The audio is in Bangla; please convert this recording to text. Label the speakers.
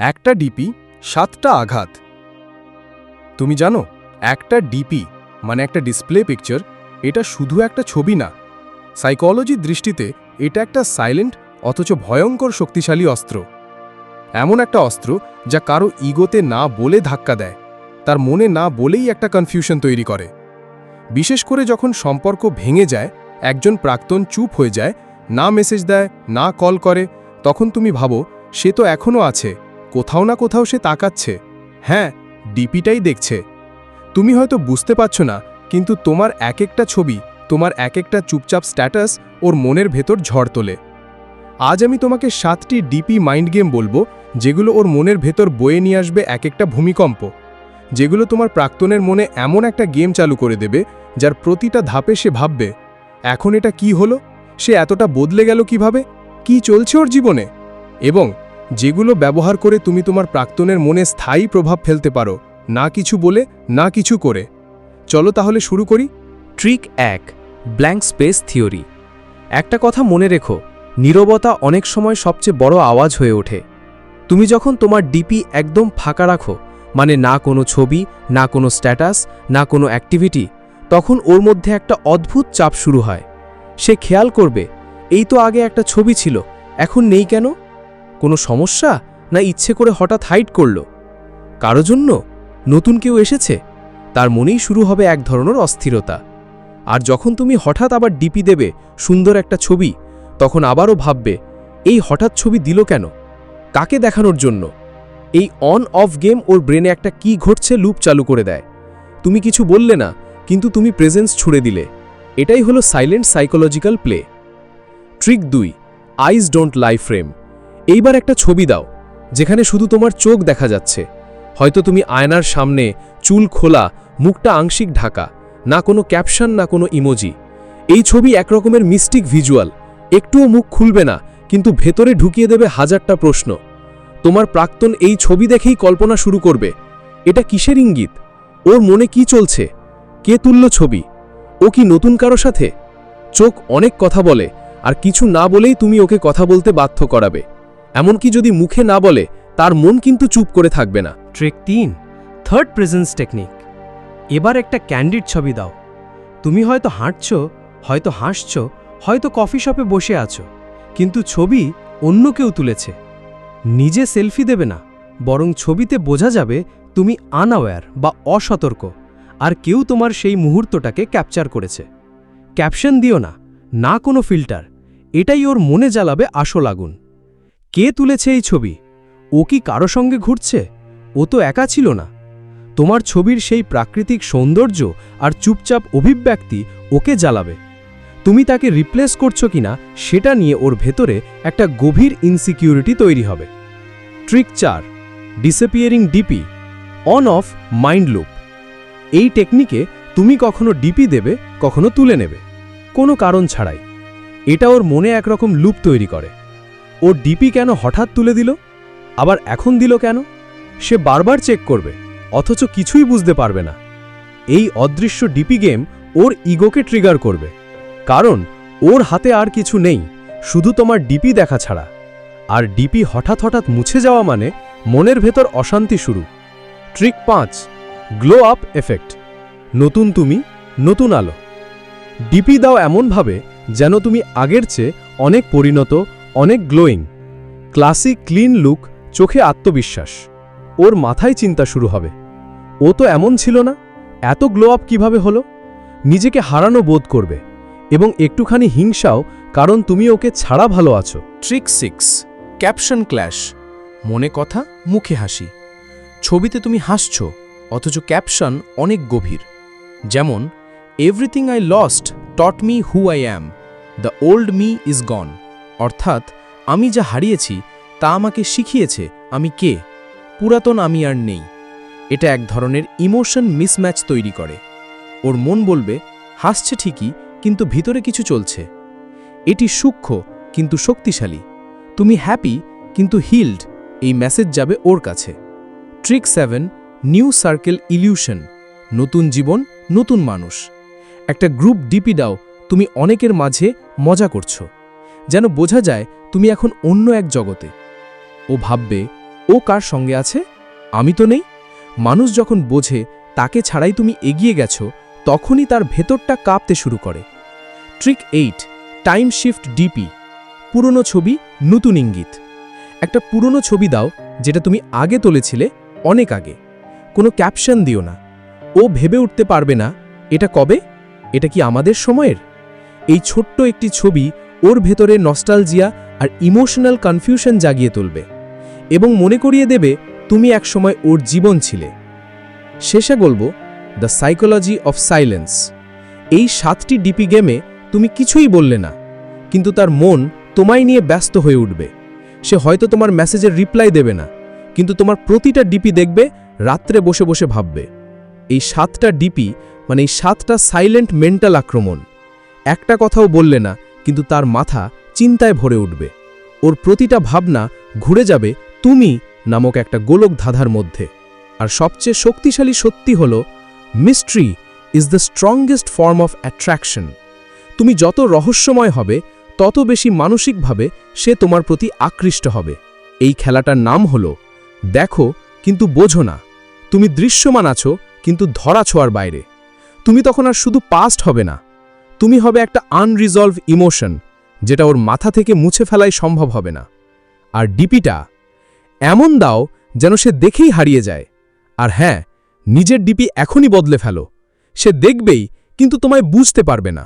Speaker 1: একটা ডিপি, সাতটা আঘাত। তুমি জানো, একটা ডিপি মানে একটা ডিসপ্লে পিকচার, এটা শুধু একটা ছবি না। সাইকোলজির দৃষ্টিতে এটা একটা সাইলেন্ট, অথচ ভয়ঙ্কর শক্তিশালী অস্ত্র। এমন একটা অস্ত্র যা কারও ইগোতে না বলে ধাক্কা দেয়, তার মনে না বলেই একটা কনফিউশন তৈরি করে। বিশেষ করে যখন সম্পর্ক ভেঙে যায়, একজন প্রাক্তন চুপ হয়ে যায়, না মেসেজ দেয়, না কল করে, তখন তুমি ভাবো, সে তো এখনও আছে। কোথাও না কোথাও সে তাকাচ্ছে। হ্যাঁ ডিপিটাই দেখছে। তুমি হয়তো বুঝতে পারছ না, কিন্তু তোমার এক একটা ছবি, তোমার এক একটা চুপচাপ স্ট্যাটাস ওর মনের ভেতর ঝড় তোলে। আজ আমি তোমাকে সাতটি ডিপি মাইন্ড গেম বলব, যেগুলো ওর মনের ভেতর বয়ে নিয়ে আসবে এক একটা ভূমিকম্প। যেগুলো তোমার প্রাক্তনের মনে এমন একটা গেম চালু করে দেবে, যার প্রতিটা ধাপে সে ভাববে, এখন এটা কি হলো? সে এতটা বদলে গেল কীভাবে? কি চলছে ওর জীবনে? এবং যেগুলো ব্যবহার করে তুমি তোমার প্রাক্তনের মনে স্থায়ী প্রভাব ফেলতে পারো, না কিছু বলে, না কিছু করে। চলো তাহলে শুরু করি।
Speaker 2: ট্রিক এক, ব্ল্যাঙ্ক স্পেস থিওরি। একটা কথা মনে রেখো, নীরবতা অনেক সময় সবচেয়ে বড় আওয়াজ হয়ে ওঠে। তুমি যখন তোমার ডিপি একদম ফাঁকা রাখো মানে না কোনো ছবি, না কোনো স্ট্যাটাস, না কোনো অ্যাক্টিভিটি, তখন ওর মধ্যে একটা অদ্ভুত চাপ শুরু হয়। সে খেয়াল করবে, এই তো আগে একটা ছবি ছিল, এখন নেই কেন? কোনো সমস্যা না ইচ্ছে করে হঠাৎ হাইট করল? কারও জন্য? নতুন কেউ এসেছে? তার মনেই শুরু হবে এক ধরনের অস্থিরতা। আর যখন তুমি হঠাৎ আবার ডিপি দেবে সুন্দর একটা ছবি, তখন আবারও ভাববে, এই হঠাৎ ছবি দিল কেন? কাকে দেখানোর জন্য? এই অন অফ গেম ওর ব্রেনে একটা কি ঘটছে লুপ চালু করে দেয়। তুমি কিছু বললে না, কিন্তু তুমি প্রেজেন্স ছুড়ে দিলে। এটাই হলো সাইলেন্ট সাইকোলজিক্যাল প্লে। ট্রিক দুই, আইস ডোন্ট লাই ফ্রেম। এইবার একটা ছবি দাও, যেখানে শুধু তোমার চোখ দেখা যাচ্ছে। হয়তো তুমি আয়নার সামনে চুল খোলা, মুখটা আংশিক ঢাকা, না কোনো ক্যাপশন, না কোনো ইমোজি। এই ছবি একরকমের মিস্টিক ভিজুয়াল। একটুও মুখ খুলবে না, কিন্তু ভেতরে ঢুকিয়ে দেবে হাজারটা প্রশ্ন। তোমার প্রাক্তন এই ছবি দেখেই কল্পনা শুরু করবে, এটা কিসের ইঙ্গিত? ওর মনে কি চলছে? কে তুলল ছবি? ও কি নতুন কারও সাথে? চোখ অনেক কথা বলে, আর কিছু না বলেই তুমি ওকে কথা বলতে বাধ্য করাবে। এমনকি যদি মুখে না বলে, তার মন কিন্তু চুপ করে থাকবে না।
Speaker 3: ট্রেক তিন থার্ড প্রেজেন্স টেকনিক এবার একটা ক্যান্ডিড ছবি দাও। তুমি হয়তো হাঁটছ, হয়তো হাসছ, হয়তো কফি শপে বসে আছো, কিন্তু ছবি অন্য কেউ তুলেছে। নিজে সেলফি দেবে না, বরং ছবিতে বোঝা যাবে তুমি আনঅ্যাওয়্যার বা অসতর্ক, আর কেউ তোমার সেই মুহূর্তটাকে ক্যাপচার করেছে। ক্যাপশন দিও না না কোনো ফিল্টার এটাই ওর মনে জ্বালাবে আসল আগুন। কে তুলেছে এই ছবি? ও কি কারও সঙ্গে ঘুরছে? ও তো একা ছিল না। তোমার ছবির সেই প্রাকৃতিক সৌন্দর্য আর চুপচাপ অভিব্যক্তি ওকে জ্বালাবে। তুমি তাকে রিপ্লেস করছ কিনা সেটা নিয়ে ওর ভেতরে একটা গভীর ইনসিকিউরিটি তৈরি হবে। ট্রিক চার disappearing DP on off mind loop এই টেকনিকে তুমি কখনো ডিপি দেবে, কখনো তুলে নেবে। কোনো কারণ ছাড়াই। এটা ওর মনে একরকম লুপ তৈরি করে। ও ডিপি কেন হঠাৎ তুলে দিল? আবার এখন দিল কেন? সে বারবার চেক করবে, অথচ কিছুই বুঝতে পারবে না। এই অদৃশ্য ডিপি গেম ওর ইগোকে ট্রিগার করবে। কারণ ওর হাতে আর কিছু নেই, শুধু তোমার ডিপি দেখা ছাড়া। আর ডিপি হঠাৎ হঠাৎ মুছে যাওয়া মানে মনের ভেতর অশান্তি শুরু। ট্রিক পাঁচ, গ্লো আপ এফেক্ট। নতুন তুমি, নতুন আলো। ডিপি দাও এমনভাবে যেন তুমি আগের চেয়ে অনেক পরিণত অনেক গ্লোয়িং ক্লাসিক ক্লিন লুক চোখে আত্মবিশ্বাস। ওর মাথায় চিন্তা শুরু হবে। ও তো এমন ছিল না? এত গ্লো আপ কীভাবে হলো? নিজেকে হারানো বোধ করবে। এবং একটুখানি হিংসাও, কারণ তুমি ওকে ছাড়া ভালো আছো।
Speaker 1: ট্রিক সিক্স ক্যাপশন ক্ল্যাশ মনে কথা, মুখে হাসি। ছবিতে তুমি হাসছ, অথচ ক্যাপশন অনেক গভীর। যেমন everything I lost taught me who I am the old me is gone অর্থাৎ, আমি যা হারিয়েছি, তা আমাকে শিখিয়েছে, আমি কে? পুরাতন আমি আর নেই। এটা এক ধরনের ইমোশন মিসম্যাচ তৈরি করে। ওর মন বলবে, হাসছে ঠিকই, কিন্তু ভিতরে কিছু চলছে। এটি সূক্ষ্ম, কিন্তু শক্তিশালী। তুমি হ্যাপি, কিন্তু হিল্ড। এই মেসেজ যাবে ওর কাছে। Trick seven, new circle illusion. নতুন জীবন, নতুন মানুষ। একটা গ্রুপ ডিপি দাও। তুমি অনেকের মাঝে মজা করছ। যেন বোঝা যায় তুমি এখন অন্য এক জগতে। ও ভাববে,
Speaker 2: ও কার সঙ্গে আছে? আমি তো নেই। মানুষ যখন বোঝে তাকে ছাড়াই তুমি এগিয়ে গেছো, তখনই তার ভেতরটা কাঁপতে শুরু করে। Trick eight, time shift DP, পুরনো ছবি, নতুন ইঙ্গিত। একটা পুরনো ছবি দাও যেটা তুমি আগে তুলেছিলে অনেক আগে। কোনো ক্যাপশন দিও না। ও ভেবে উঠতে পারবে না, এটা কবে? এটা কি আমাদের সময়ের? এই ছোট্ট একটি ছবি ওর ভেতরে নস্টালজিয়া আর ইমোশনাল কনফিউশন জাগিয়ে তুলবে এবং মনে করিয়ে দেবে, তুমি একসময় ওর জীবন ছিলে। শেষে বলব দ্য সাইকোলজি অফ সাইলেন্স এই সাতটি ডিপি গেমে তুমি কিছুই বললে না, কিন্তু তার মন তোমায় নিয়ে ব্যস্ত হয়ে উঠবে। সে হয়তো তোমার মেসেজের রিপ্লাই দেবে না, কিন্তু তোমার প্রতিটা ডিপি দেখবে, রাত্রে বসে বসে ভাববে। এই সাতটা ডিপি মানে এই সাতটা সাইলেন্ট মেন্টাল আক্রমণ। একটা কথাও বললে না কিন্তু তার মাথা চিন্তায় ভরে উঠবে। ওর প্রতিটা ভাবনা ঘুরে যাবে তুমি নামক একটা গোলক ধাঁধার মধ্যে। আর সবচেয়ে শক্তিশালী সত্যি হল, mystery is the strongest form of attraction. তুমি যত রহস্যময় হবে, তত বেশি মানসিকভাবে সে তোমার প্রতি আকৃষ্ট হবে। এই খেলাটার নাম হল, দেখো কিন্তু বোঝো না। তুমি দৃশ্যমান আছো কিন্তু ধরা ছোঁয়ার বাইরে। তুমি তখন আর শুধু পাস্ট হবে না। তুমি হবে একটা আনরিজলভ ইমোশন যেটা ওর মাথা থেকে মুছে ফেলাই সম্ভব হবে না। আর ডিপিটা, এমন দাও যেন সে দেখেই হারিয়ে যায়। আর হ্যাঁ নিজের ডিপি এখনই বদলে ফেলো। সে দেখবেই, কিন্তু তোমায় বুঝতে পারবে না।